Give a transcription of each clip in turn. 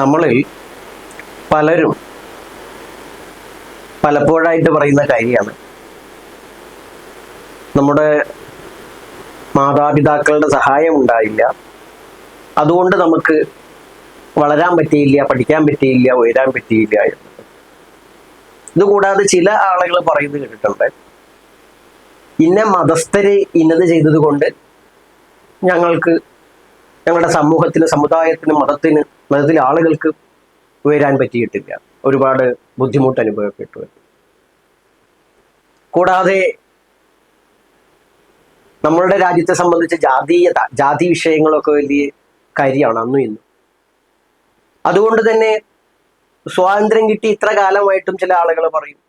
നമ്മളിൽ പലരും പലപ്പോഴായിട്ട് പറയുന്ന കാര്യമാണ്. നമ്മുടെ മാതാപിതാക്കളുടെ സഹായം ഉണ്ടായില്ല. അതുകൊണ്ട് നമുക്ക് വളരാൻ പറ്റിയില്ല പഠിക്കാൻ പറ്റിയില്ല ഉയരാൻ പറ്റിയില്ല എന്ന് ഇതുകൂടാതെ ചില ആളുകൾ പറയുന്നത് കേട്ടിട്ടുണ്ട്. ഇന്ന മതസ്ഥര് ഇന്നത് ചെയ്തത് കൊണ്ട് ഞങ്ങൾക്ക് ഞങ്ങളുടെ സമൂഹത്തിന് സമുദായത്തിന് മതത്തിന് മതത്തിലെ ആളുകൾക്ക് ഉയരാൻ പറ്റിയിട്ടില്ല. ഒരുപാട് ബുദ്ധിമുട്ട് അനുഭവപ്പെട്ടു. കൂടാതെ നമ്മളുടെ രാജ്യത്തെ സംബന്ധിച്ച് ജാതീയത ജാതി വിഷയങ്ങളൊക്കെ വലിയ കാര്യമാണ് അന്നും ഇന്നും. അതുകൊണ്ട് തന്നെ സ്വാതന്ത്ര്യം കിട്ടി ഇത്ര കാലമായിട്ടും ചില ആളുകൾ പറയും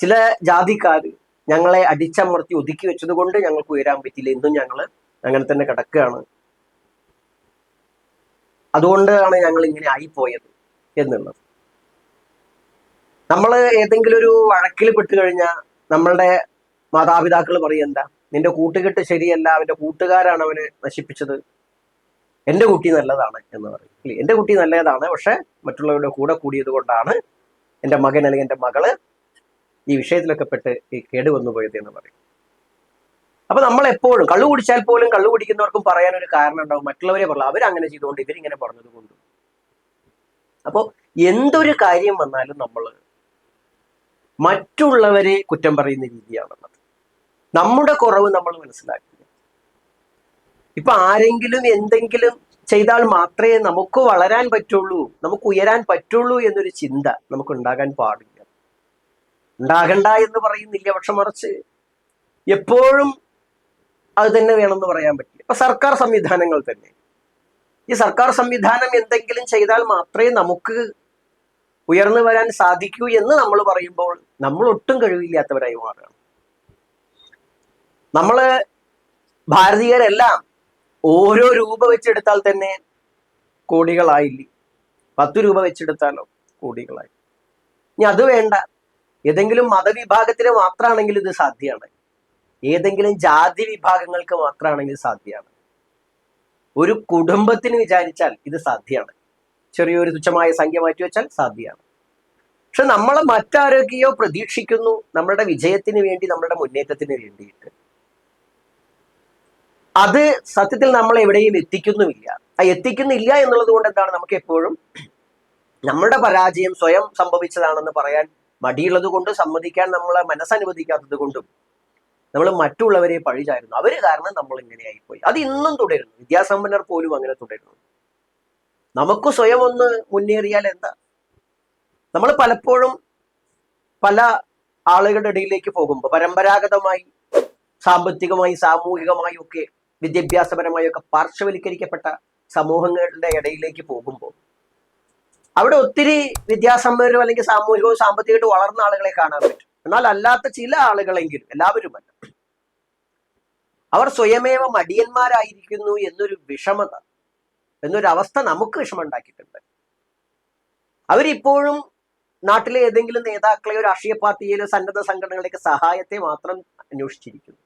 ചില ജാതിക്കാർ ഞങ്ങളെ അടിച്ചമർത്തി ഒതുക്കി വെച്ചത് കൊണ്ട് ഞങ്ങൾക്ക് ഉയരാൻ പറ്റില്ല ഇന്നും ഞങ്ങൾ അങ്ങനെ തന്നെ കിടക്കുകയാണ്. അതുകൊണ്ടാണ് ഞങ്ങൾ ഇങ്ങനെ ആയിപ്പോയത് എന്നുള്ളത്. നമ്മൾ ഏതെങ്കിലും ഒരു വഴക്കിൽ പെട്ട് കഴിഞ്ഞാൽ നമ്മളുടെ മാതാപിതാക്കൾ പറയും എന്താ? നിന്റെ കൂട്ടുകെട്ട് ശരിയല്ല അവന്റെ കൂട്ടുകാരാണ് അവന് നശിപ്പിച്ചത്. എന്റെ കുട്ടി നല്ലതാണ് എന്ന് പറയും. അല്ലെ എന്റെ കുട്ടി നല്ലതാണ് പക്ഷെ മറ്റുള്ളവരുടെ കൂടെ കൂടിയത് കൊണ്ടാണ് എന്റെ മകൻ അല്ലെങ്കിൽ എന്റെ മകൾ ഈ വിഷയത്തിലൊക്കെ പെട്ട് ഈ കേടുവന്നു പോയത് എന്ന് പറയും. അപ്പൊ നമ്മൾ എപ്പോഴും കള്ളു കുടിച്ചാൽ പോലും കള്ളു കുടിക്കുന്നവർക്കും പറയാൻ ഒരു കാരണം ഉണ്ടാവും മറ്റുള്ളവരെ പറഞ്ഞു അവരങ്ങനെ ചെയ്തുകൊണ്ട് ഇവരിങ്ങനെ പറഞ്ഞത് കൊണ്ടും. അപ്പോൾ എന്തൊരു കാര്യം വന്നാലും നമ്മൾ മറ്റുള്ളവരെ കുറ്റം പറയുന്ന രീതിയാണുള്ളത്. നമ്മുടെ കുറവ് നമ്മൾ മനസ്സിലാക്കില്ല ഇപ്പൊ ആരെങ്കിലും എന്തെങ്കിലും ചെയ്താൽ മാത്രമേ നമുക്ക് വളരാൻ പറ്റുള്ളൂ നമുക്ക് ഉയരാൻ പറ്റുള്ളൂ എന്നൊരു ചിന്ത നമുക്ക് ഉണ്ടാകാൻ പാടില്ല. ഉണ്ടാകണ്ട എന്ന് പറയുന്നില്ല പക്ഷെ മറിച്ച്. എപ്പോഴും അത് തന്നെ വേണമെന്ന് പറയാൻ പറ്റില്ല. ഇപ്പൊ സർക്കാർ സംവിധാനങ്ങൾ തന്നെ. ഈ സർക്കാർ സംവിധാനം എന്തെങ്കിലും ചെയ്താൽ മാത്രമേ നമുക്ക് ഉയർന്നു വരാൻ സാധിക്കൂ എന്ന് നമ്മൾ പറയുമ്പോൾ നമ്മൾ ഒട്ടും കഴിവില്ലാത്തവരായി മാറുകയാണ്. നമ്മൾ ഭാരതീയരെല്ലാം ഓരോ രൂപ വെച്ചെടുത്താൽ തന്നെ കോടികളായില്ലേ? പത്ത് രൂപ വെച്ചെടുത്താലോ? കോടികളായി. ഇനി അത് വേണ്ട. ഏതെങ്കിലും മതവിഭാഗത്തിന് മാത്രമാണെങ്കിൽ ഇത് സാധ്യമാണ്. ഏതെങ്കിലും ജാതി വിഭാഗങ്ങൾക്ക് മാത്രമാണെങ്കിൽ സാധ്യമാണ്. ഒരു കുടുംബത്തിന് വിചാരിച്ചാൽ ഇത് സാധ്യമാണ്. ചെറിയൊരു തുച്ഛമായ സംഖ്യ മാറ്റി വെച്ചാൽ സാധ്യമാണ്. പക്ഷെ നമ്മളെ മറ്റാരൊക്കെയോ പ്രതീക്ഷിക്കുന്നു നമ്മുടെ വിജയത്തിന് വേണ്ടി നമ്മുടെ മുന്നേറ്റത്തിന് വേണ്ടിയിട്ട്. അത് സത്യത്തിൽ നമ്മൾ എവിടെയും എത്തിക്കുന്നുമില്ല. ആ എത്തിക്കുന്നില്ല എന്നുള്ളത് കൊണ്ട് എന്താണ് നമുക്ക് എപ്പോഴും നമ്മുടെ പരാജയം സ്വയം സംഭവിച്ചതാണെന്ന് പറയാൻ മടിയുള്ളത് കൊണ്ട് സമ്മതിക്കാൻ നമ്മളെ മനസ്സനുവദിക്കാത്തത് കൊണ്ടും നമ്മൾ മറ്റുള്ളവരെ പഴിചായിരുന്നു അവർ കാരണം നമ്മൾ ഇങ്ങനെയായിപ്പോയി അത് ഇന്നും തുടരുന്നു. വിദ്യാസമ്പന്നർ പോലും അങ്ങനെ തുടരുന്നു. നമുക്ക് സ്വയം ഒന്ന് മുന്നേറിയാൽ എന്താ? നമ്മൾ പലപ്പോഴും പല ആളുകളുടെ ഇടയിലേക്ക് പോകുമ്പോൾ പരമ്പരാഗതമായി സാമ്പത്തികമായി സാമൂഹികമായി ഒക്കെ വിദ്യാഭ്യാസപരമായി ഒക്കെ പാർശ്വവൽക്കരിക്കപ്പെട്ട സമൂഹങ്ങളുടെ ഇടയിലേക്ക് പോകുമ്പോൾ അവിടെ ഒത്തിരി വിദ്യാസമ്പന്നരും അല്ലെങ്കിൽ സാമൂഹികവും സാമ്പത്തികമായിട്ട് വളർന്ന ആളുകളെ കാണാൻ പറ്റും. എന്നാൽ അല്ലാത്ത ചില ആളുകളെങ്കിലും എല്ലാവരുമല്ല. അവർ സ്വയമേവ മടിയന്മാരായിരിക്കുന്നു എന്നൊരു വിഷമത എന്നൊരു അവസ്ഥ നമുക്ക് വിഷമമുണ്ടാക്കിയിട്ടുണ്ട്. അവരിപ്പോഴും നാട്ടിലെ ഏതെങ്കിലും ഒരു രാഷ്ട്രീയ പാർട്ടിയിലോ സന്നദ്ധ സംഘടനകളുടെയൊക്കെ സഹായത്തെ മാത്രം അന്വേഷിച്ചിരിക്കുന്നു.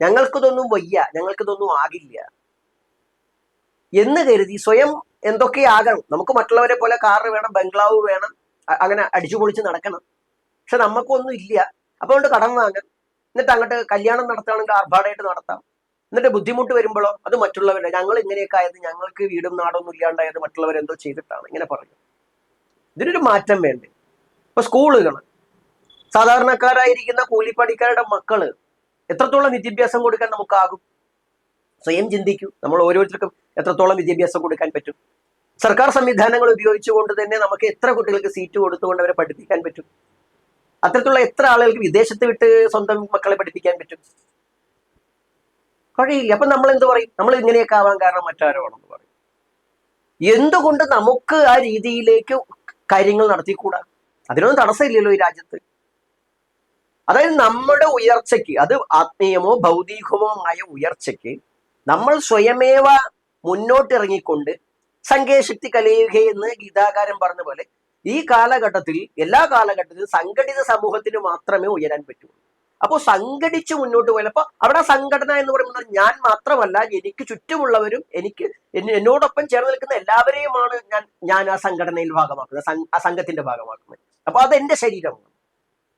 ഞങ്ങൾക്കിതൊന്നും വയ്യ ഞങ്ങൾക്കിതൊന്നും ആകില്ല. എന്ന് കരുതി സ്വയം എന്തൊക്കെയാകണം നമുക്ക് മറ്റുള്ളവരെ പോലെ കാറ് വേണം ബംഗ്ലാവ് വേണം അങ്ങനെ അടിച്ചു പൊളിച്ച് നടക്കണം. പക്ഷെ നമുക്കൊന്നും ഇല്ല. അപ്പൊ അതുകൊണ്ട് കടം വാങ്ങാം. എന്നിട്ട് അങ്ങോട്ട് കല്യാണം നടത്തുകയാണെങ്കിൽ ആർഭാടായിട്ട് നടത്താം. എന്നിട്ട് ബുദ്ധിമുട്ട് വരുമ്പോഴോ അത് മറ്റുള്ളവരുടെ ഞങ്ങൾ ഇങ്ങനെയൊക്കെ ആയത് ഞങ്ങൾക്ക് വീടും നാടൊന്നും ഇല്ലാണ്ടായത് മറ്റുള്ളവരെന്തോ ചെയ്തിട്ടാണ്. ഇങ്ങനെ പറഞ്ഞു ഇതിനൊരു മാറ്റം വേണ്ടേ? ഇപ്പൊ സ്കൂളുകൾ സാധാരണക്കാരായിരിക്കുന്ന കൂലിപ്പണിക്കാരുടെ മക്കൾ എത്രത്തോളം വിദ്യാഭ്യാസം കൊടുക്കാൻ നമുക്കാകും? സ്വയം ചിന്തിക്കൂ. നമ്മൾ ഓരോരുത്തർക്കും എത്രത്തോളം വിദ്യാഭ്യാസം കൊടുക്കാൻ പറ്റും? സർക്കാർ സംവിധാനങ്ങൾ ഉപയോഗിച്ചുകൊണ്ട് തന്നെ നമുക്ക് എത്ര കുട്ടികൾക്ക് സീറ്റ് കൊടുത്തുകൊണ്ട് അവരെ പഠിപ്പിക്കാൻ പറ്റും? അത്തരത്തിലുള്ള എത്ര ആളുകൾക്ക് വിദേശത്ത് വിട്ട് സ്വന്തം മക്കളെ പഠിപ്പിക്കാൻ പറ്റും? കഴിയില്ല. അപ്പൊ നമ്മൾ എന്ത് പറയും? നമ്മൾ ഇങ്ങനെയൊക്കെ ആവാൻ കാരണം മറ്റാരോ ആണെന്ന് പറയും. എന്തുകൊണ്ട് നമുക്ക് ആ രീതിയിലേക്ക് കാര്യങ്ങൾ നടത്തിക്കൂടാ? അതിനൊന്നും തടസ്സമില്ലല്ലോ ഈ രാജ്യത്ത്. അതായത് നമ്മുടെ ഉയർച്ചയ്ക്ക് അത് ആത്മീയമോ ഭൗതികമോ ആയ ഉയർച്ചയ്ക്ക് നമ്മൾ സ്വയമേവ മുന്നോട്ടിറങ്ങിക്കൊണ്ട് സംഖ്യശക്തി കലയുക എന്ന് ഗീതാകാരം പറഞ്ഞ പോലെ ഈ കാലഘട്ടത്തിൽ എല്ലാ കാലഘട്ടത്തിലും സംഘടിത സമൂഹത്തിന് മാത്രമേ ഉയരാൻ പറ്റൂ. അപ്പോൾ സംഘടിച്ച് മുന്നോട്ട് പോയാൽ അപ്പോൾ അവിടെ സംഘടന എന്ന് പറയുന്നത് ഞാൻ മാത്രമല്ല എനിക്ക് ചുറ്റുമുള്ളവരും എനിക്ക് എന്നോടൊപ്പം ചേർന്ന് നിൽക്കുന്ന എല്ലാവരെയുമാണ് ഞാൻ ഞാൻ ആ സംഘടനയിൽ ഭാഗമാക്കുന്നത് ആ സംഘത്തിന്റെ ഭാഗമാക്കുന്നത്. അപ്പൊ അത് എന്റെ ശരീരമാണ്.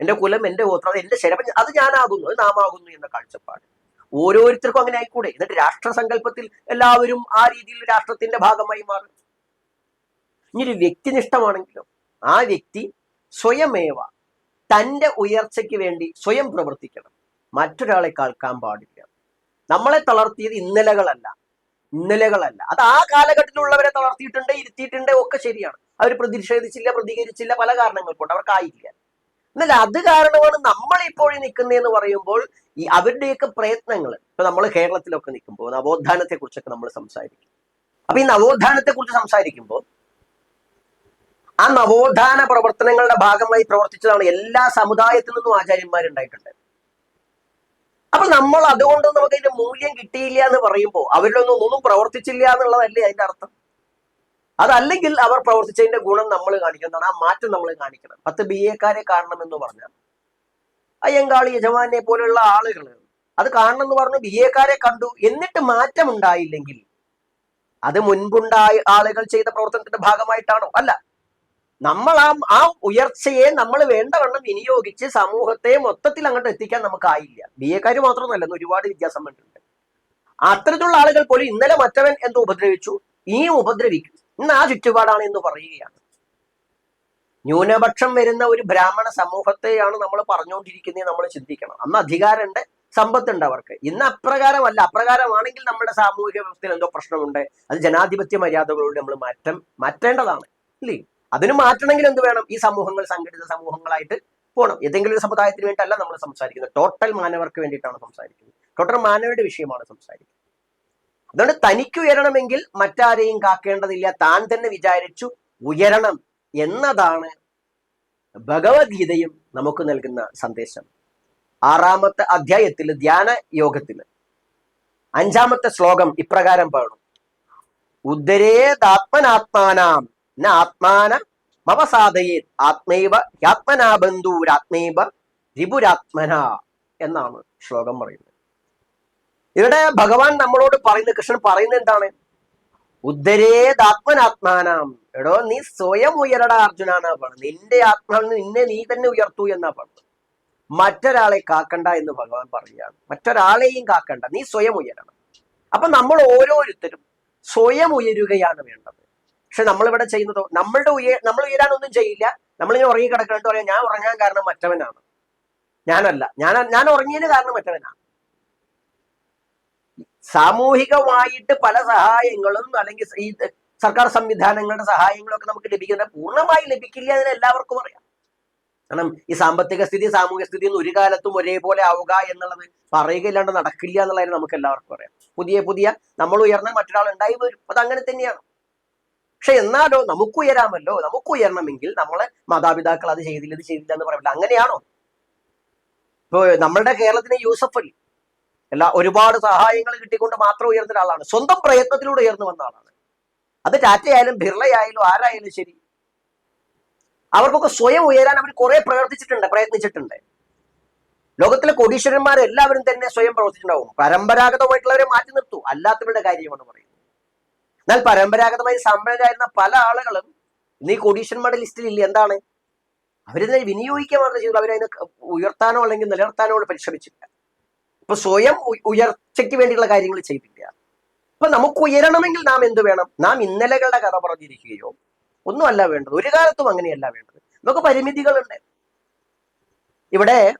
എന്റെ കുലം എന്റെ ഗോത്രം അത് എന്റെ ശരീരം അത് ഞാനാകുന്നു അത് നാമാകുന്നു എന്ന കാഴ്ചപ്പാട്. ഓരോരുത്തർക്കും അങ്ങനെ ആയിക്കൂടെ. എന്നിട്ട് രാഷ്ട്രസങ്കല്പത്തിൽ എല്ലാവരും ആ രീതിയിൽ രാഷ്ട്രത്തിന്റെ ഭാഗമായി മാറും. ഇനി ഒരു വ്യക്തിനിഷ്ഠമാണെങ്കിലും ആ വ്യക്തി സ്വയമേവ തന്റെ ഉയർച്ചയ്ക്ക് വേണ്ടി സ്വയം പ്രവർത്തിക്കണം. മറ്റൊരാളെ കേൾക്കാൻ പാടില്ല. നമ്മളെ തളർത്തിയത് ഇന്നലകളല്ല. ഇന്നലകളല്ല. അത് ആ കാലഘട്ടത്തിലുള്ളവരെ തളർത്തിയിട്ടുണ്ട് ഇരുത്തിയിട്ടുണ്ട് ഒക്കെ ശരിയാണ്. അവർ പ്രതിഷേധിച്ചില്ല പ്രതികരിച്ചില്ല പല കാരണങ്ങൾ കൊണ്ട് അവർക്കായില്ല. എന്നാൽ അത് കാരണമാണ് നമ്മൾ ഇപ്പോൾ നിൽക്കുന്നതെന്ന് പറയുമ്പോൾ ഈ അവരുടെയൊക്കെ പ്രയത്നങ്ങൾ. ഇപ്പൊ നമ്മൾ കേരളത്തിലൊക്കെ നിൽക്കുമ്പോൾ നവോത്ഥാനത്തെ കുറിച്ചൊക്കെ നമ്മൾ സംസാരിക്കും. അപ്പൊ ഈ നവോത്ഥാനത്തെ കുറിച്ച് സംസാരിക്കുമ്പോൾ ആ നവോത്ഥാന പ്രവർത്തനങ്ങളുടെ ഭാഗമായി പ്രവർത്തിച്ചതാണ് എല്ലാ സമുദായത്തിൽ നിന്നും ആചാര്യന്മാരുണ്ടായിട്ടുണ്ട്. അപ്പൊ നമ്മൾ അതുകൊണ്ട് നമുക്ക് അതിന്റെ മൂല്യം കിട്ടിയില്ല എന്ന് പറയുമ്പോൾ അവരിലൊന്നും ഒന്നും പ്രവർത്തിച്ചില്ല എന്നുള്ളതല്ലേ അതിന്റെ അർത്ഥം? അതല്ലെങ്കിൽ അവർ പ്രവർത്തിച്ചതിന്റെ ഗുണം നമ്മൾ കാണിക്കുന്നതാണ് ആ മാറ്റം നമ്മൾ കാണിക്കണം. പത്ത് ബി എക്കാരെ കാണണം എന്ന് പറഞ്ഞാൽ അയ്യങ്കാളി യജമാനെ പോലെയുള്ള ആളുകൾ അത് കാണണം എന്ന് പറഞ്ഞു ബി എക്കാരെ കണ്ടു. എന്നിട്ട് മാറ്റം ഉണ്ടായില്ലെങ്കിൽ അത് മുൻപുണ്ടായ ആളുകൾ ചെയ്ത പ്രവർത്തനത്തിന്റെ ഭാഗമായിട്ടാണോ? അല്ല. നമ്മൾ ആ ആ ഉയർച്ചയെ നമ്മൾ വേണ്ടവണ്ണം വിനിയോഗിച്ച് സമൂഹത്തെ മൊത്തത്തിൽ അങ്ങോട്ട് എത്തിക്കാൻ നമുക്കായില്ല. ബി എക്കാർ ഇന്ന് ഒരുപാട് വിദ്യാസമ്പന്നുണ്ട് അത്തരത്തിലുള്ള ആളുകൾ പോലും ഇന്നലെ മറ്റവൻ എന്ത് ഉപദ്രവിച്ചു? ഈ ഉപദ്രവിക്കും. ഇന്ന് ആ ചുറ്റുപാടാണ് എന്ന് പറയുകയാണ്. ന്യൂനപക്ഷം വരുന്ന ഒരു ബ്രാഹ്മണ സമൂഹത്തെയാണ് നമ്മൾ പറഞ്ഞുകൊണ്ടിരിക്കുന്നത് നമ്മൾ ചിന്തിക്കണം. അന്ന് അധികാരമുണ്ട് സമ്പത്തുണ്ട് അവർക്ക്. ഇന്ന് അപ്രകാരമല്ല അപ്രകാരമാണെങ്കിൽ നമ്മുടെ സാമൂഹിക വ്യവസ്ഥയിൽ എന്തോ പ്രശ്നമുണ്ട്. അത് ജനാധിപത്യ മര്യാദകളോട് നമ്മൾ മാറ്റം മാറ്റേണ്ടതാണ്. ഇല്ലേ? അതിന് മാറ്റണമെങ്കിൽ എന്ത് വേണം? ഈ സമൂഹങ്ങൾ സംഘടിത സമൂഹങ്ങളായിട്ട് പോകണം. ഏതെങ്കിലും ഒരു സമുദായത്തിന് വേണ്ടിയല്ല നമ്മൾ സംസാരിക്കുന്നത്. ടോട്ടൽ മാനവർക്ക് വേണ്ടിയിട്ടാണ് സംസാരിക്കുന്നത്. ടോട്ടൽ മാനവരുടെ വിഷയമാണ് സംസാരിക്കുന്നത്. അതുകൊണ്ട് തനിക്ക് ഉയരണമെങ്കിൽ മറ്റാരെയും കാക്കേണ്ടതില്ല. താൻ തന്നെ വിചാരിച്ചു ഉയരണം എന്നതാണ് ഭഗവത്ഗീതയും നമുക്ക് നൽകുന്ന സന്ദേശം. ആറാമത്തെ അധ്യായത്തിൽ ധ്യാന യോഗത്തിൽ അഞ്ചാമത്തെ ശ്ലോകം ഇപ്രകാരം പാടും ഉദ്ധരേതാത്മനാത്മാനാം ന ആത്മാന മവസാധയേ ആത്മൈവ യാത്മനാ ബന്ധൂരാത്മൈവ രിപുരാത്മന എന്നാണ് ശ്ലോകം പറയുന്നത്. ഇവിടെ ഭഗവാൻ നമ്മളോട് പറയുന്നത് കൃഷ്ണൻ പറയുന്നത് എന്താണ്? ഉദ്ധരേതാത്മനാത്മാനാം. എടോ നീ സ്വയം ഉയരട അർജുന എന്നാ പറഞ്ഞത്. നിന്റെ ആത്മാവിൽ നിന്നെ നീ തന്നെ ഉയർത്തൂ എന്നാ പറഞ്ഞത്. മറ്റൊരാളെ കാക്കണ്ട എന്ന് ഭഗവാൻ പറയുകയാണ്. മറ്റൊരാളെയും കാക്കണ്ട. നീ സ്വയം ഉയരണം. അപ്പൊ നമ്മൾ ഓരോരുത്തരും സ്വയം ഉയരുകയാണ് വേണ്ടത്. പക്ഷെ നമ്മളിവിടെ ചെയ്യുന്നതോ നമ്മളുടെ ഉയർ നമ്മൾ ഉയരാനൊന്നും ചെയ്യില്ല. നമ്മളിങ്ങനെ ഉറങ്ങി കിടക്കണിട്ട് പറയാം ഞാൻ ഉറങ്ങാൻ കാരണം മറ്റവനാണ്. ഞാനല്ല ഞാൻ ഞാൻ ഉറങ്ങിയതിന് കാരണം മറ്റവനാണ്. സാമൂഹികമായിട്ട് പല സഹായങ്ങളും അല്ലെങ്കിൽ ഈ സർക്കാർ സംവിധാനങ്ങളുടെ സഹായങ്ങളൊക്കെ നമുക്ക് ലഭിക്കുന്നത് പൂർണമായി ലഭിക്കില്ല എന്ന് എല്ലാവർക്കും അറിയാം. കാരണം ഈ സാമ്പത്തിക സ്ഥിതി സാമൂഹിക സ്ഥിതി ഒന്നും ഒരു കാലത്തും ഒരേപോലെ ആവുക എന്നുള്ളത് പറയുകയില്ലാണ്ട് നടക്കില്ല എന്നുള്ളതിന് നമുക്ക് എല്ലാവർക്കും അറിയാം. പുതിയ പുതിയ നമ്മൾ ഉയർന്ന മറ്റൊരാൾ ഉണ്ടായി വരും. അത് അങ്ങനെ തന്നെയാണ്. പക്ഷെ എന്നാലോ നമുക്ക് ഉയരാമല്ലോ നമുക്ക് ഉയരണമെങ്കിൽ നമ്മളെ മാതാപിതാക്കൾ അത് ചെയ്തില്ല ഇത് ചെയ്തില്ല എന്ന് പറയില്ല. അങ്ങനെയാണോ? ഇപ്പൊ നമ്മളുടെ കേരളത്തിലെ യൂസഫ് അലി എല്ലാ ഒരുപാട് സഹായങ്ങൾ കിട്ടിക്കൊണ്ട് മാത്രം ഉയർന്ന ഒരാളാണ്. സ്വന്തം പ്രയത്നത്തിലൂടെ ഉയർന്നു വന്ന ആളാണ്. അത് ടാറ്റയായാലും ബിർളയായാലും ആരായാലും ശരി. അവർക്കൊക്കെ സ്വയം ഉയരാൻ അവർ കുറെ പ്രവർത്തിച്ചിട്ടുണ്ട് പ്രയത്നിച്ചിട്ടുണ്ട്. ലോകത്തിലെ കോടീശ്വരന്മാർ എല്ലാവരും തന്നെ സ്വയം പ്രവർത്തിച്ചിട്ടുണ്ടാവും. പരമ്പരാഗതമായിട്ടുള്ളവരെ മാറ്റി നിർത്തൂ. അല്ലാത്തവരുടെ കാര്യമാണ് പറയുന്നത്. എന്നാൽ പരമ്പരാഗതമായി സമ്പന്നരായിരുന്ന പല ആളുകളും ഇന്ന് ഈ കോടീശ്വരന്മാരുടെ ലിസ്റ്റിൽ ഇല്ല. എന്താണ്? അവരിതിനെ വിനിയോഗിക്കാൻ മാത്രം ചെയ്തു. അവരതിനെ ഉയർത്താനോ അല്ലെങ്കിൽ നിലനിർത്താനോ പരിശ്രമിച്ചില്ല ഇപ്പൊ സ്വയം ഉയർച്ചയ്ക്ക് വേണ്ടിയുള്ള കാര്യങ്ങൾ ചെയ്തില്ല അപ്പൊ നമുക്ക് ഉയരണമെങ്കിൽ നാം എന്ത് വേണം? നാം ഇന്നലകളുടെ കഥ പറഞ്ഞിരിക്കുകയോ ഒന്നുമല്ല വേണ്ടത്. ഒരു കാലത്തും അങ്ങനെയല്ല വേണ്ടത്. നമുക്ക് പരിമിതികളുണ്ട്. ഇവിടെ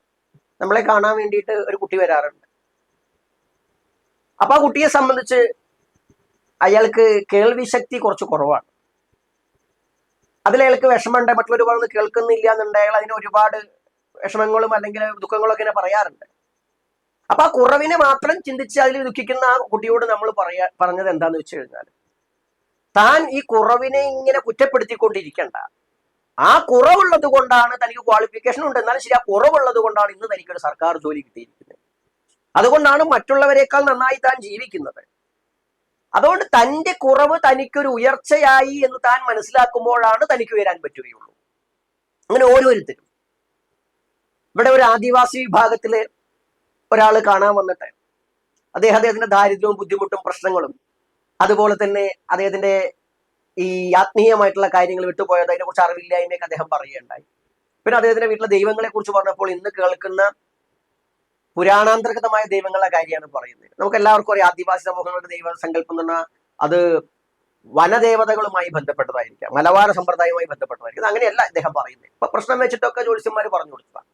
നമ്മളെ കാണാൻ വേണ്ടിയിട്ട് ഒരു കുട്ടി വരാറുണ്ട്. അപ്പൊ ആ കുട്ടിയെ സംബന്ധിച്ച് അയാൾക്ക് കേൾവി ശക്തി കുറച്ച് കുറവാണ്. അതിൽ അയാൾക്ക് വിഷമമുണ്ട്. മറ്റുള്ളവർ പറഞ്ഞ് കേൾക്കുന്നില്ല എന്നുണ്ടെങ്കിൽ അതിന് ഒരുപാട് വിഷമങ്ങളും അല്ലെങ്കിൽ ദുഃഖങ്ങളും ഒക്കെ പറയാറുണ്ട്. അപ്പൊ ആ കുറവിനെ മാത്രം ചിന്തിച്ച് അതിൽ ദുഃഖിക്കുന്ന ആ കുട്ടിയോട് നമ്മൾ പറയാ പറഞ്ഞത് എന്താന്ന് വെച്ച് കഴിഞ്ഞാൽ താൻ ഈ കുറവിനെ ഇങ്ങനെ കുറ്റപ്പെടുത്തിക്കൊണ്ടിരിക്കണ്ട. ആ കുറവുള്ളത് കൊണ്ടാണ് തനിക്ക് ക്വാളിഫിക്കേഷൻ ഉണ്ട്. എന്നാലും ശരി ആ കുറവുള്ളത് കൊണ്ടാണ് ഇന്ന് തനിക്കൊരു സർക്കാർ ജോലി കിട്ടിയിരിക്കുന്നത്. അതുകൊണ്ടാണ് മറ്റുള്ളവരെക്കാൾ നന്നായി താൻ ജീവിക്കുന്നത്. അതുകൊണ്ട് തന്റെ കുറവ് തനിക്കൊരു ഉയർച്ചയായി എന്ന് താൻ മനസ്സിലാക്കുമ്പോഴാണ് തനിക്ക് ഉയരാൻ പറ്റുകയുള്ളൂ. അങ്ങനെ ഓരോരുത്തരും. ഇവിടെ ഒരു ആദിവാസി വിഭാഗത്തിലെ ഒരാൾ കാണാൻ വന്നിട്ട് അദ്ദേഹം അദ്ദേഹത്തിന്റെ ദാരിദ്ര്യവും ബുദ്ധിമുട്ടും പ്രശ്നങ്ങളും അതുപോലെ തന്നെ അദ്ദേഹത്തിന്റെ ഈ ആത്മീയമായിട്ടുള്ള കാര്യങ്ങൾ വിട്ടുപോയത് അതിനെ കുറിച്ച് അറിവില്ലായ്മയൊക്കെ അദ്ദേഹം പറയുകയുണ്ടായി. പിന്നെ അദ്ദേഹത്തിന്റെ വീട്ടിലെ ദൈവങ്ങളെ കുറിച്ച് പറഞ്ഞപ്പോൾ ഇന്ന് കേൾക്കുന്ന പുരാണാന്തർഗതമായ ദൈവങ്ങളുടെ കാര്യമാണ് പറയുന്നത്. നമുക്ക് എല്ലാവർക്കും അറിയാം ആദിവാസി സമൂഹങ്ങളുടെ ദൈവ സങ്കല്പം എന്ന് പറഞ്ഞാൽ അത് വനദേവതകളുമായി ബന്ധപ്പെട്ടതായിരിക്കാം മലബാര സമ്പ്രദായവുമായി ബന്ധപ്പെട്ടതായിരിക്കും. അങ്ങനെയല്ല അദ്ദേഹം പറയുന്നത്. ഇപ്പൊ പ്രശ്നം വെച്ചിട്ടൊക്കെ ജ്യോത്സ്യന്മാർ പറഞ്ഞു കൊടുത്തതാണ്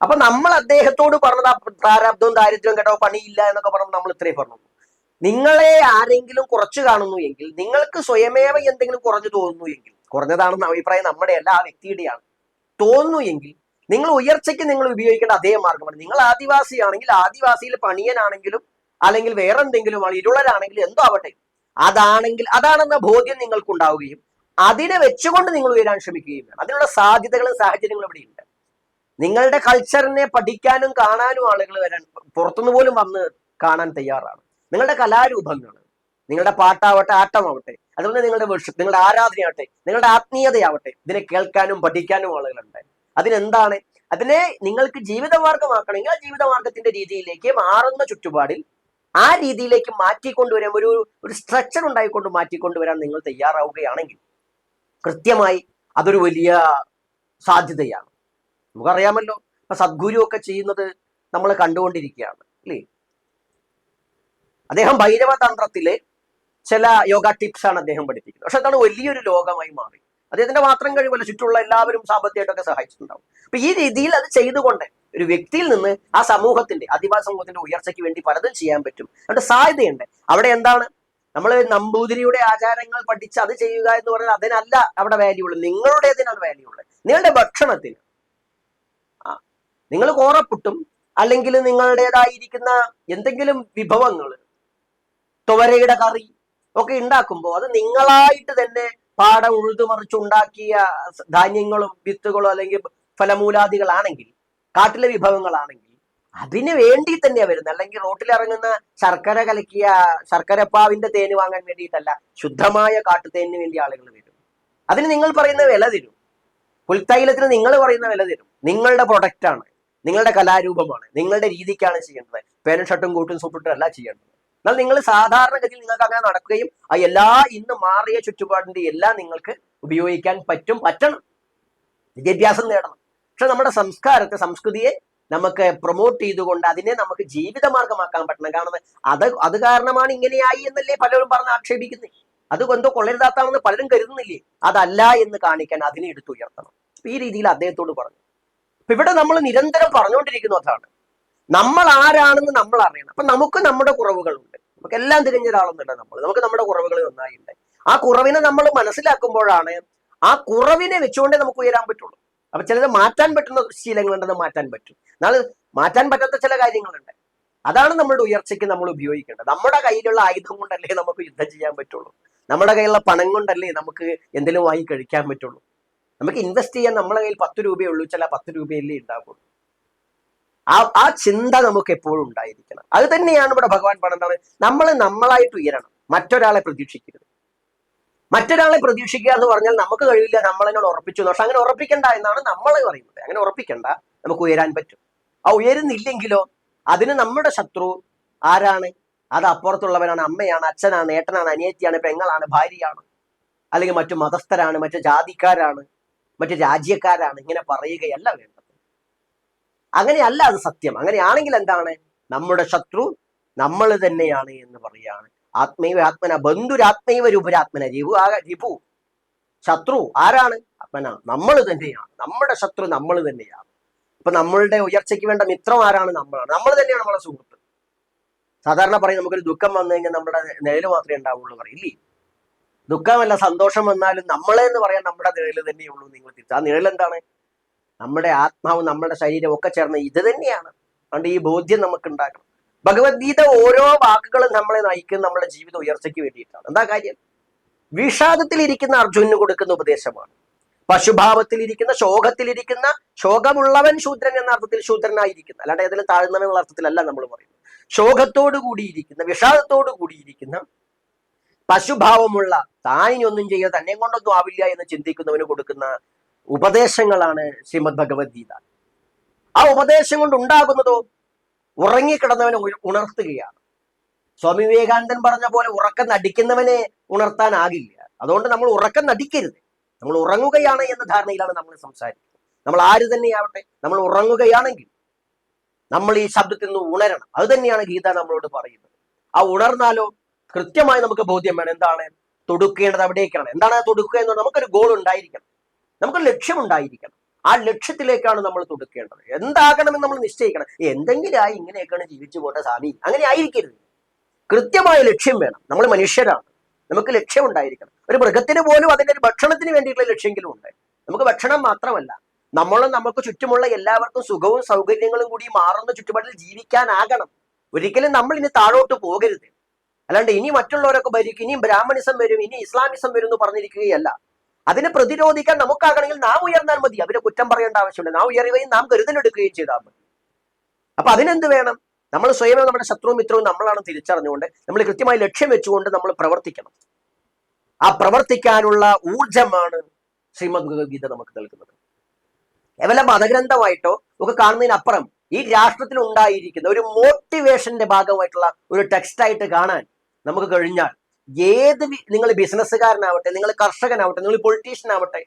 അപ്പൊ നമ്മൾ അദ്ദേഹത്തോട് പറഞ്ഞത് പ്രാരാബ്ദവും ദാരിദ്ര്യവും കേട്ടോ പണിയില്ല എന്നൊക്കെ പറഞ്ഞു നമ്മൾ ഇത്രയും പറഞ്ഞു. നിങ്ങളെ ആരെങ്കിലും കുറച്ച് കാണുന്നു എങ്കിൽ നിങ്ങൾക്ക് സ്വയമേവ എന്തെങ്കിലും കുറഞ്ഞു തോന്നുന്നു എങ്കിൽ കുറഞ്ഞതാണെന്ന് അഭിപ്രായം നമ്മുടെ അല്ല ആ വ്യക്തിയുടെയാണ്. തോന്നുന്നു എങ്കിൽ നിങ്ങൾ ഉയർച്ചയ്ക്ക് നിങ്ങൾ ഉപയോഗിക്കേണ്ട അതേ മാർഗമാണ്. നിങ്ങൾ ആദിവാസിയാണെങ്കിൽ ആദിവാസിയിൽ പണിയനാണെങ്കിലും അല്ലെങ്കിൽ വേറെ എന്തെങ്കിലും ആണ് ഇരുളരാണെങ്കിലും എന്തോ ആവട്ടെ. അതാണെങ്കിൽ അതാണെന്ന ബോധ്യം നിങ്ങൾക്ക് ഉണ്ടാവുകയും അതിനെ വെച്ചുകൊണ്ട് നിങ്ങൾ ഉയരാൻ ശ്രമിക്കുകയും വേണം. അതിനുള്ള സാധ്യതകളും സാഹചര്യങ്ങളും ഇവിടെ ഉണ്ട് നിങ്ങളുടെ കൾച്ചറിനെ പഠിക്കാനും കാണാനും ആളുകൾ വരാൻ പുറത്തുനിന്ന് പോലും വന്ന് കാണാൻ തയ്യാറാണ്. നിങ്ങളുടെ കലാരൂപങ്ങൾ നിങ്ങളുടെ പാട്ടാവട്ടെ ആട്ടമാവട്ടെ അതുപോലെ നിങ്ങളുടെ വർഷിപ്പ് നിങ്ങളുടെ ആരാധനയാവട്ടെ നിങ്ങളുടെ ആത്മീയതയാവട്ടെ ഇതിനെ കേൾക്കാനും പഠിക്കാനും ആളുകളുണ്ട്. അതിനെന്താണ്? അതിനെ നിങ്ങൾക്ക് ജീവിതമാർഗമാക്കണമെങ്കിൽ ആ ജീവിതമാർഗത്തിന്റെ രീതിയിലേക്ക് മാറുന്ന ചുറ്റുപാടിൽ ആ രീതിയിലേക്ക് മാറ്റിക്കൊണ്ടുവരാൻ ഒരു ഒരു സ്ട്രക്ചർ ഉണ്ടായിക്കൊണ്ട് മാറ്റിക്കൊണ്ടുവരാൻ നിങ്ങൾ തയ്യാറാവുകയാണെങ്കിൽ കൃത്യമായി അതൊരു വലിയ സാധ്യതയാണ്. നമുക്കറിയാമല്ലോ ഇപ്പൊ സദ്ഗുരു ഒക്കെ ചെയ്യുന്നത് നമ്മൾ കണ്ടുകൊണ്ടിരിക്കുകയാണ് അല്ലേ? അദ്ദേഹം ഭൈരവ തന്ത്രത്തിലെ ചില യോഗ ടിപ്സ് ആണ് അദ്ദേഹം പഠിപ്പിക്കുന്നത്. പക്ഷെ അതാണ് വലിയൊരു ലോകമായി മാറി. അദ്ദേഹത്തിന്റെ മാത്രം കഴിവല്ല ചുറ്റുള്ള എല്ലാവരും സാമ്പത്തികമായിട്ടൊക്കെ സഹായിച്ചിട്ടുണ്ടാവും. അപ്പൊ ഈ രീതിയിൽ അത് ചെയ്തുകൊണ്ട് ഒരു വ്യക്തിയിൽ നിന്ന് ആ സമൂഹത്തിന്റെ ആദിവാസി സമൂഹത്തിന്റെ ഉയർച്ചയ്ക്ക് വേണ്ടി പലതും ചെയ്യാൻ പറ്റും. അതുകൊണ്ട് സാധ്യതയുണ്ട്. അവിടെ എന്താണ്? നമ്മൾ നമ്പൂതിരിയുടെ ആചാരങ്ങൾ പഠിച്ച് അത് ചെയ്യുക എന്ന് പറഞ്ഞാൽ അതിനല്ല അവിടെ വാല്യൂ ഉള്ളത്. നിങ്ങളുടേതിനാണ് വാല്യൂ ഉള്ളത്. നിങ്ങളുടെ ഭക്ഷണത്തിന്. ആ നിങ്ങൾ കോറപ്പുട്ടും അല്ലെങ്കിൽ നിങ്ങളുടേതായിരിക്കുന്ന എന്തെങ്കിലും വിഭവങ്ങൾ തുവരയുടെ കറി ഒക്കെ ഉണ്ടാക്കുമ്പോൾ അത് നിങ്ങളായിട്ട് തന്നെ പാടം ഉഴുതുമറിച്ചുണ്ടാക്കിയ ധാന്യങ്ങളും വിത്തുകളോ അല്ലെങ്കിൽ ഫലമൂലാദികളാണെങ്കിൽ കാട്ടിലെ വിഭവങ്ങളാണെങ്കിൽ അതിന് വേണ്ടി തന്നെയാണ് വരുന്നത്. അല്ലെങ്കിൽ റോട്ടിൽ ഇറങ്ങുന്ന ശർക്കര കലക്കിയ ശർക്കരപ്പാവിന്റെ തേന് വാങ്ങാൻ വേണ്ടിയിട്ടല്ല ശുദ്ധമായ കാട്ടുതേനിന് വേണ്ടി ആളുകൾ വരും. അതിന് നിങ്ങൾ പറയുന്ന വില തരും. പുൽത്തൈലത്തിന് നിങ്ങൾ പറയുന്ന വില തരും. നിങ്ങളുടെ പ്രൊഡക്റ്റാണ് നിങ്ങളുടെ കലാരൂപമാണ്. നിങ്ങളുടെ രീതിക്കാണ് ചെയ്യേണ്ടത്. പേനും ഷർട്ടും കൂട്ടും സൂപ്പിട്ടും അല്ല ചെയ്യേണ്ടത്. എന്നാൽ നിങ്ങൾ സാധാരണഗതിയിൽ നിങ്ങൾക്ക് അങ്ങനെ നടക്കുകയും ആ എല്ലാ ഇന്ന് മാറിയ ചുറ്റുപാടിന്റെ എല്ലാം നിങ്ങൾക്ക് ഉപയോഗിക്കാൻ പറ്റും പറ്റണം. വിദ്യാഭ്യാസം നേടണം. പക്ഷെ നമ്മുടെ സംസ്കാരത്തെ സംസ്കൃതിയെ നമുക്ക് പ്രൊമോട്ട് ചെയ്തുകൊണ്ട് അതിനെ നമുക്ക് ജീവിതമാർഗമാക്കാൻ പറ്റണം. കാരണം അത് അത് കാരണമാണ് ഇങ്ങനെയായി എന്നല്ലേ പലരും പറഞ്ഞ് ആക്ഷേപിക്കുന്നത് അത് എന്തോ കൊള്ളരുതാത്താണെന്ന് പലരും കരുതുന്നില്ലേ? അതല്ല എന്ന് കാണിക്കാൻ അതിനെ എടുത്തുയർത്തണം. ഈ രീതിയിൽ അദ്ദേഹത്തോട് പറഞ്ഞു. ഇവിടെ നമ്മൾ നിരന്തരം പറഞ്ഞുകൊണ്ടിരിക്കുന്നു അതാണ്. നമ്മൾ ആരാണെന്ന് നമ്മൾ അറിയണം അപ്പൊ നമുക്ക് നമ്മുടെ കുറവുകളുണ്ട്. നമുക്ക് എല്ലാം തിരിഞ്ഞ ഒരാളൊന്നുമില്ല നമ്മൾ. നമുക്ക് നമ്മുടെ കുറവുകൾ നന്നായിട്ടുണ്ട് ആ കുറവിനെ നമ്മൾ മനസ്സിലാക്കുമ്പോഴാണ് ആ കുറവിനെ വെച്ചുകൊണ്ടേ നമുക്ക് ഉയരാൻ പറ്റുള്ളൂ. അപ്പൊ ചിലത് മാറ്റാൻ പറ്റുന്ന ശീലങ്ങളുണ്ടെന്ന് മാറ്റാൻ പറ്റും. എന്നാൽ മാറ്റാൻ പറ്റാത്ത ചില കാര്യങ്ങളുണ്ട്. അതാണ് നമ്മളുടെ ഉയർച്ചയ്ക്ക് നമ്മൾ ഉപയോഗിക്കേണ്ടത്. നമ്മുടെ കയ്യിലുള്ള ആയുധം കൊണ്ടല്ലേ നമുക്ക് യുദ്ധം ചെയ്യാൻ പറ്റുള്ളൂ. നമ്മുടെ കയ്യിലുള്ള പണം കൊണ്ടല്ലേ നമുക്ക് എന്തെങ്കിലും വാങ്ങി കഴിക്കാൻ പറ്റുള്ളൂ. നമുക്ക് ഇൻവെസ്റ്റ് ചെയ്യാൻ നമ്മുടെ കയ്യിൽ പത്ത് രൂപയേ ഉള്ളൂ. ചില പത്ത് രൂപയല്ലേ ഉണ്ടാകുള്ളൂ ആ ആ ചിന്ത നമുക്ക് എപ്പോഴും ഉണ്ടായിരിക്കണം. അത് തന്നെയാണ് ഇവിടെ ഭഗവാൻ പറഞ്ഞത്. നമ്മൾ നമ്മളായിട്ട് ഉയരണം. മറ്റൊരാളെ പ്രതീക്ഷിക്കരുത്. മറ്റൊരാളെ പ്രതീക്ഷിക്കുക എന്ന് പറഞ്ഞാൽ നമുക്ക് കഴിയില്ല നമ്മളതിനോട് ഉറപ്പിച്ചു പക്ഷെ അങ്ങനെ ഉറപ്പിക്കണ്ട എന്നാണ് നമ്മൾ പറയുന്നത്. അങ്ങനെ ഉറപ്പിക്കണ്ട. നമുക്ക് ഉയരാൻ പറ്റും. ആ ഉയരുന്നില്ലെങ്കിലോ അതിന് നമ്മുടെ ശത്രു ആരാണ്? അത് അപ്പുറത്തുള്ളവനാണ് അമ്മയാണ് അച്ഛനാണ് ഏട്ടനാണ് അനിയത്തിയാണ് പെങ്ങളാണ് ഭാര്യയാണ് അല്ലെങ്കിൽ മറ്റു മതസ്ഥരാണ് മറ്റു ജാതിക്കാരാണ് മറ്റു രാജ്യക്കാരാണ് ഇങ്ങനെ പറയുകയല്ല വേണ്ടത്. അങ്ങനെയല്ല അത് സത്യം. അങ്ങനെയാണെങ്കിൽ എന്താണ്? നമ്മുടെ ശത്രു നമ്മൾ തന്നെയാണ് എന്ന് പറയാണ്. ആത്മൈവ ആത്മന ബന്ധുരാത്മൈവ രൂപരാത്മന. രിപു ആ രിപു ശത്രു ആരാണ്? ആത്മന. നമ്മൾ തന്നെയാണ്. നമ്മുടെ ശത്രു നമ്മൾ തന്നെയാണ്. അപ്പൊ നമ്മളുടെ ഉയർച്ചയ്ക്ക് വേണ്ട മിത്രം ആരാണ്? നമ്മളാണ്. നമ്മൾ തന്നെയാണ് നമ്മളെ സുഹൃത്ത്. സാധാരണ പറയും നമുക്കൊരു ദുഃഖം വന്നു കഴിഞ്ഞാൽ നമ്മുടെ നിഴൽ മാത്രമേ ഉണ്ടാവുള്ളൂ പറയില്ലേ ദുഃഖമല്ല സന്തോഷം വന്നാലും നമ്മളെ എന്ന് പറയാൻ നമ്മുടെ നിഴൽ തന്നെയുള്ളൂ നിങ്ങൾ തിരിച്ചു. ആ നിഴൽ എന്താണ്? നമ്മുടെ ആത്മാവും നമ്മുടെ ശരീരവും ഒക്കെ ചേർന്ന് ഇത് തന്നെയാണ്. അതുകൊണ്ട് ഈ ബോധ്യം നമുക്ക് ഉണ്ടാക്കണം ഭഗവത്ഗീത ഓരോ വാക്കുകളും നമ്മളെ നയിക്കുന്ന നമ്മുടെ ജീവിത ഉയർച്ചയ്ക്ക് വേണ്ടിയിട്ടാണ്. എന്താ കാര്യം? വിഷാദത്തിലിരിക്കുന്ന അർജുനന് കൊടുക്കുന്ന ഉപദേശമാണ്. പശുഭാവത്തിലിരിക്കുന്ന ശോകത്തിലിരിക്കുന്ന ശോകമുള്ളവൻ ശൂദ്രൻ എന്ന അർത്ഥത്തിൽ ശൂദ്രനായിരിക്കുന്ന അല്ലാണ്ട് ഏതെങ്കിലും താഴ്ന്നവൻ എന്നുള്ള അർത്ഥത്തിലല്ല നമ്മൾ പറയുന്നത്. ശോകത്തോടു കൂടിയിരിക്കുന്ന വിഷാദത്തോടു കൂടിയിരിക്കുന്ന പശുഭാവമുള്ള താനിനൊന്നും ചെയ്യുക തന്നെ കൊണ്ടൊന്നും ആവില്ല എന്ന് ചിന്തിക്കുന്നവന് കൊടുക്കുന്ന ഉപദേശങ്ങളാണ് ശ്രീമദ് ഭഗവത്ഗീത ആ ഉപദേശം കൊണ്ട് ഉണ്ടാകുന്നതോ ഉറങ്ങിക്കിടന്നവനെ ഉണർത്തുകയാണ്. സ്വാമി വിവേകാനന്ദൻ പറഞ്ഞ പോലെ ഉറക്കം നടിക്കുന്നവനെ ഉണർത്താനാകില്ല അതുകൊണ്ട് നമ്മൾ ഉറക്കം നടിക്കരുത്. നമ്മൾ ഉറങ്ങുകയാണ് എന്ന ധാരണയിലാണ് നമ്മൾ സംസാരിക്കുന്നത്. നമ്മൾ ആര് തന്നെയാവട്ടെ നമ്മൾ ഉറങ്ങുകയാണെങ്കിൽ നമ്മൾ ഈ ശബ്ദത്തിൽ നിന്ന് ഉണരണം. അത് തന്നെയാണ് ഗീത നമ്മളോട് പറയുന്നത്. ആ ഉണർന്നാലോ കൃത്യമായി നമുക്ക് ബോധ്യം വേണം. എന്താണ്? തൊടുക്കേണ്ടത് അവിടേക്കാണ്. എന്താണ് തൊടുക്കുക എന്ന് നമുക്കൊരു ഗോൾ ഉണ്ടായിരിക്കണം. നമുക്കൊരു ലക്ഷ്യമുണ്ടായിരിക്കണം. ആ ലക്ഷ്യത്തിലേക്കാണ് നമ്മൾ തുടക്കേണ്ടത്. എന്താകണമെന്ന് നമ്മൾ നിശ്ചയിക്കണം. എന്തെങ്കിലും ആയി ഇങ്ങനെയൊക്കെയാണ് ജീവിച്ചു പോട്ടെ സ്വാമി. അങ്ങനെ ആയിരിക്കരുത്. കൃത്യമായ ലക്ഷ്യം വേണം. നമ്മൾ മനുഷ്യരാണ്. നമുക്ക് ലക്ഷ്യം ഉണ്ടായിരിക്കണം ഒരു മൃഗത്തിന് പോലും അതിന്റെ ഒരു ഭക്ഷണത്തിന് വേണ്ടിയിട്ടുള്ള ലക്ഷ്യമെങ്കിലും ഉണ്ട്. നമുക്ക് ഭക്ഷണം മാത്രമല്ല. നമ്മളും നമുക്ക് ചുറ്റുമുള്ള എല്ലാവർക്കും സുഖവും സൗകര്യങ്ങളും കൂടി മാറുന്ന ചുറ്റുപാടിൽ ജീവിക്കാനാകണം. ഒരിക്കലും നമ്മൾ ഇനി താഴോട്ട് പോകരുത്. അല്ലാണ്ട് ഇനി മറ്റുള്ളവരൊക്കെ ഭരിക്കും. ഇനിയും ബ്രാഹ്മണിസം വരും. ഇനി ഇസ്ലാമിസം വരും എന്ന് പറഞ്ഞിരിക്കുകയല്ല. അതിനെ പ്രതിരോധിക്കാൻ നമുക്കാകണമെങ്കിൽ നാം ഉയർന്നാൽ മതി. അവരെ കുറ്റം പറയേണ്ട ആവശ്യമില്ല. നാം ഉയരുകയും നാം കരുതലെടുക്കുകയും ചെയ്താൽ മതി. അപ്പൊ അതിനെന്ത് വേണം? നമ്മൾ സ്വയമേ നമ്മുടെ ശത്രുവും മിത്രവും നമ്മളാണ് തിരിച്ചറിഞ്ഞുകൊണ്ട് നമ്മൾ കൃത്യമായി ലക്ഷ്യം വെച്ചുകൊണ്ട് നമ്മൾ പ്രവർത്തിക്കണം. ആ പ്രവർത്തിക്കാനുള്ള ഊർജമാണ് ശ്രീമദ് ഭഗവത്ഗീത നമുക്ക് നൽകുന്നത്. കേവലം മതഗ്രന്ഥമായിട്ടോ ഒക്കെ കാണുന്നതിനപ്പുറം ഈ രാഷ്ട്രത്തിൽ ഉണ്ടായിരിക്കുന്ന ഒരു മോട്ടിവേഷന്റെ ഭാഗമായിട്ടുള്ള ഒരു ടെക്സ്റ്റായിട്ട് കാണാൻ നമുക്ക് കഴിഞ്ഞാൽ ഏത് നിങ്ങൾ ബിസിനസ്സുകാരനാവട്ടെ നിങ്ങൾ കർഷകനാവട്ടെ നിങ്ങൾ പൊളിറ്റീഷ്യൻ ആവട്ടെ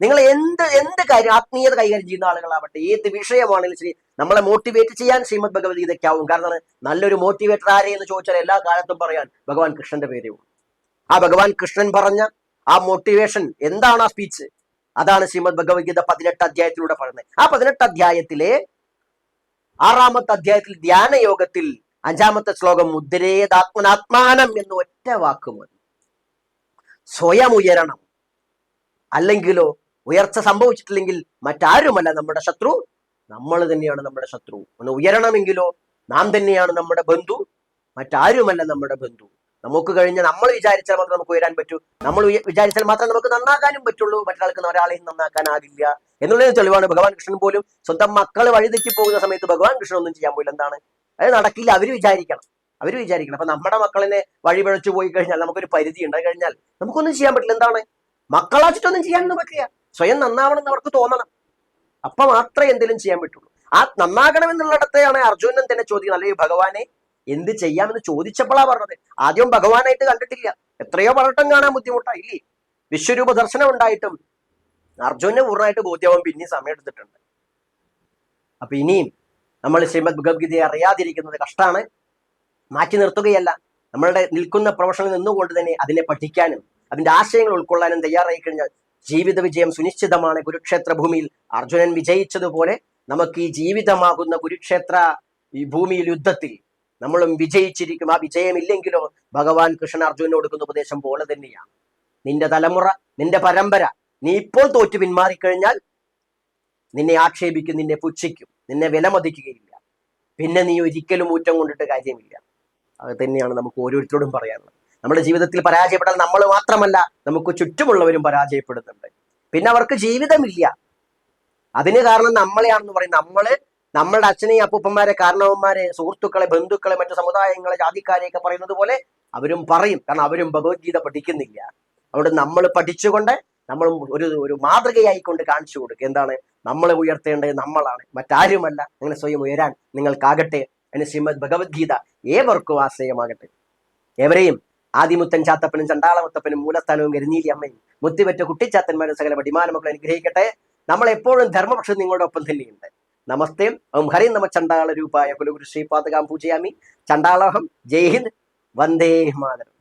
നിങ്ങൾ എന്ത് എന്ത് കാര്യം ആത്മീയത കൈകാര്യം ചെയ്യുന്ന ആളുകളാവട്ടെ ഏത് വിഷയമാണെങ്കിലും ശരി നമ്മളെ മോട്ടിവേറ്റ് ചെയ്യാൻ ശ്രീമദ് ഭഗവത്ഗീതയ്ക്കാവും കാരണം നല്ലൊരു മോട്ടിവേറ്റർ ആരെ എന്ന് ചോദിച്ചാൽ എല്ലാ കാലത്തും പറയാൻ ഭഗവാൻ കൃഷ്ണന്റെ പേരേ ആ ഭഗവാൻ കൃഷ്ണൻ പറഞ്ഞ ആ മോട്ടിവേഷൻ എന്താണ് ആ സ്പീച്ച് അതാണ് ശ്രീമദ് ഭഗവത്ഗീത പതിനെട്ട് അധ്യായത്തിലൂടെ പറയുന്നത്. ആ പതിനെട്ട് അധ്യായത്തിലെ ആറാമത്തെ അധ്യായത്തിൽ ധ്യാന യോഗത്തിൽ അഞ്ചാമത്തെ ശ്ലോകം മുദ്രേതാത്മനാത്മാനം എന്ന് ഒറ്റ വാക്ക് മതി. സ്വയം ഉയരണം. അല്ലെങ്കിലോ ഉയർച്ച സംഭവിച്ചിട്ടില്ലെങ്കിൽ മറ്റാരുമല്ല നമ്മുടെ ശത്രു. നമ്മൾ തന്നെയാണ് നമ്മുടെ ശത്രു. ഒന്ന് ഉയരണമെങ്കിലോ നാം തന്നെയാണ് നമ്മുടെ ബന്ധു. മറ്റാരുമല്ല നമ്മുടെ ബന്ധു. നമുക്ക് കഴിഞ്ഞ നമ്മൾ വിചാരിച്ചാൽ മാത്രം നമുക്ക് ഉയരാൻ പറ്റൂ. നമ്മൾ വിചാരിച്ചാൽ മാത്രമേ നമുക്ക് നന്നാക്കാനും പറ്റുള്ളൂ. മറ്റൊരാൾക്ക് ഒരാളെയും നന്നാക്കാനാകില്ല. എന്നുള്ളതിന് തെളിവാണ്. ഭഗവാൻ കൃഷ്ണൻ പോലും സ്വന്തം മക്കൾ വഴിതെറ്റി പോകുന്ന സമയത്ത് ഭഗവാൻ കൃഷ്ണൻ ഒന്നും ചെയ്യാൻ പോയില്ല. എന്താണ്? അത് നടക്കില്ല അവർ വിചാരിക്കണം. അവർ വിചാരിക്കണം. അപ്പൊ നമ്മുടെ മക്കളിനെ വഴിപിഴച്ചു പോയി കഴിഞ്ഞാൽ നമുക്കൊരു പരിധി ഉണ്ടായി കഴിഞ്ഞാൽ നമുക്കൊന്നും ചെയ്യാൻ പറ്റില്ല. എന്താണ്? മക്കളാച്ചിട്ടൊന്നും ചെയ്യാനൊന്നും പറ്റില്ല. സ്വയം നന്നാവണം എന്ന് അവർക്ക് തോന്നണം. അപ്പൊ മാത്രമേ എന്തെങ്കിലും ചെയ്യാൻ പറ്റുള്ളൂ. ആ നന്നാകണം എന്നുള്ളിടത്തെയാണ് അർജുനൻ തന്നെ ചോദിക്കുന്നത്. അല്ലെങ്കിൽ ഭഗവാനെ എന്ത് ചെയ്യാമെന്ന് ചോദിച്ചപ്പോഴാ പറഞ്ഞത്. ആദ്യം ഭഗവാനായിട്ട് കണ്ടിട്ടില്ല. എത്രയോ വട്ടം കാണാൻ ബുദ്ധിമുട്ടായില്ലേ? വിശ്വരൂപ ദർശനം ഉണ്ടായിട്ടും അർജുനന് പൂർണമായിട്ട് ബോധ്യമാവാൻ പിന്നെയും സമയം എടുത്തിട്ടുണ്ട് അപ്പൊ ഇനിയും നമ്മൾ ശ്രീമദ് ഭഗവത്ഗീതയെ അറിയാതിരിക്കുന്നത് കഷ്ടമാണ് മാറ്റി നിർത്തുകയല്ല. നമ്മളുടെ നിൽക്കുന്ന പ്രൊഫഷനിൽ നിന്നുകൊണ്ട് തന്നെ അതിനെ പഠിക്കാനും അതിന്റെ ആശയങ്ങൾ ഉൾക്കൊള്ളാനും തയ്യാറായി കഴിഞ്ഞാൽ ജീവിത വിജയം സുനിശ്ചിതമാണ്. കുരുക്ഷേത്ര ഭൂമിയിൽ അർജുനൻ വിജയിച്ചതുപോലെ നമുക്ക് ഈ ജീവിതമാകുന്ന കുരുക്ഷേത്ര ഈ ഭൂമിയിൽ യുദ്ധത്തിൽ നമ്മളും വിജയിച്ചിരിക്കും. ആ വിജയമില്ലെങ്കിലോ ഭഗവാൻ കൃഷ്ണൻ അർജുനന് കൊടുക്കുന്ന ഉപദേശം പോലെ തന്നെയാണ്. നിന്റെ തലമുറ നിന്റെ പരമ്പര നീ ഇപ്പോൾ തോറ്റു പിന്മാറിക്കഴിഞ്ഞാൽ നിന്നെ ആക്ഷേപിക്കും നിന്നെ പുച്ഛിക്കും. നിന്നെ വിലമതിക്കുകയില്ല. പിന്നെ നീ ഒരിക്കലും ഊറ്റം കൊണ്ടിട്ട് കാര്യമില്ല. അത് തന്നെയാണ് നമുക്ക് ഓരോരുത്തരോടും പറയാനുള്ളത്. നമ്മുടെ ജീവിതത്തിൽ പരാജയപ്പെടാൻ നമ്മൾ മാത്രമല്ല നമുക്ക് ചുറ്റുമുള്ളവരും പരാജയപ്പെടുന്നുണ്ട്. പിന്നെ അവർക്ക് ജീവിതമില്ല. അതിന് കാരണം നമ്മളെയാണെന്ന് പറയും. നമ്മൾ നമ്മളുടെ അച്ഛനെയും അപ്പൂപ്പന്മാരെ കാരണവന്മാരെ സുഹൃത്തുക്കളെ ബന്ധുക്കളെ മറ്റു സമുദായങ്ങളെ ജാതിക്കാരെയൊക്കെ പറയുന്നത് പോലെ അവരും പറയും. കാരണം അവരും ഭഗവത്ഗീത പഠിക്കുന്നില്ല. അവിടെ നമ്മൾ പഠിച്ചുകൊണ്ട് നമ്മൾ ഒരു ഒരു മാതൃകയായിക്കൊണ്ട് കാണിച്ചു കൊടുക്കുക. എന്താണ്? നമ്മളെ ഉയർത്തേണ്ടത് നമ്മളാണ്. മറ്റാരുമല്ല അങ്ങനെ സ്വയം ഉയരാൻ നിങ്ങൾക്കാകട്ടെ അതിന് ശ്രീമദ് ഭഗവത്ഗീത ഏവർക്കും ആശ്രയമാകട്ടെ. ഏവരെയും ആദിമുത്തൻ ചാത്തപ്പനും ചണ്ടാളമുത്തപ്പനും മൂലസ്ഥാനവും കരുനീലി അമ്മയും മുത്തിപറ്റ കുട്ടിച്ചാത്തന്മാരും സകല പടിമാനമൊക്കെ അനുഗ്രഹിക്കട്ടെ. നമ്മൾ എപ്പോഴും ധർമ്മപക്ഷം നിങ്ങളുടെ ഒപ്പം തന്നെയുണ്ട്. നമസ്തേ. ഓം ഹരി നമ ചണ്ടാള രൂപായ കുലഗുരു ശ്രീപാതകാം പൂജയാമി. ചണ്ടാളഹം. ജയ് ഹിന്ദ്. വന്ദേ മാതരം.